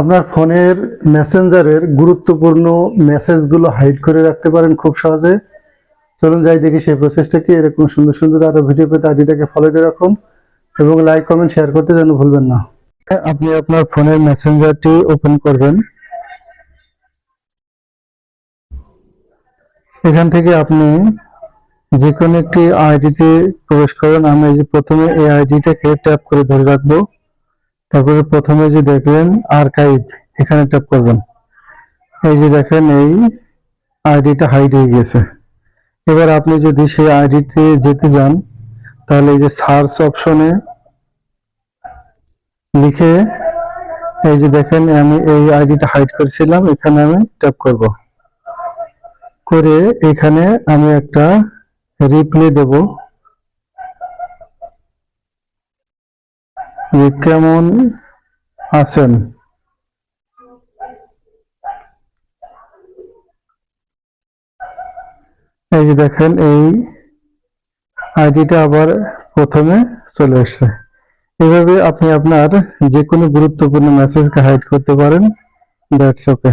আপনার ফোনের মেসেঞ্জারের গুরুত্বপূর্ণ মেসেজগুলো হাইড করে রাখতে পারেন খুব সহজে। চলুন যাই দেখি সেই প্রসেসটা কি, এরকম সুন্দর সুন্দর আরও ভিডিও পেতে আইডিটাকে ফলো দিয়ে রাখুন এবং লাইক কমেন্ট শেয়ার করতে যেন ভুলবেন না। আপনি আপনার ফোনের মেসেঞ্জারটি ওপেন করবেন। এখান থেকে আপনি যে কোনো একটি আইডিতে প্রবেশ করেন। আমি প্রথমে এই আইডিটাকে ট্যাপ করে ধরে রাখব। তারপরে প্রথমে যে দেখলেন আর্কাইভ এখানে ট্যাপ করবেন। এই যে দেখেন, এই আইডিটা হাইড হয়ে গেছে। এবার আপনি যদি সেই আইডিতে যেতে যান, তাহলে এই যে সার্চ অপশনে লিখে এই যে দেখেন, আমি এই আইডিটা হাইড করেছিলাম, এখানে আমি ট্যাপ করব। করে এখানে আমি একটা রিপ্লে দেব যে কেমন আছেন? এই যে দেখেন, এই আইডিটা আবার প্রথমে চলে আসছে এভাবে আপনি আপনার যে কোনো গুরুত্বপূর্ণ মেসেজকে হাইড করতে পারেন। That's okay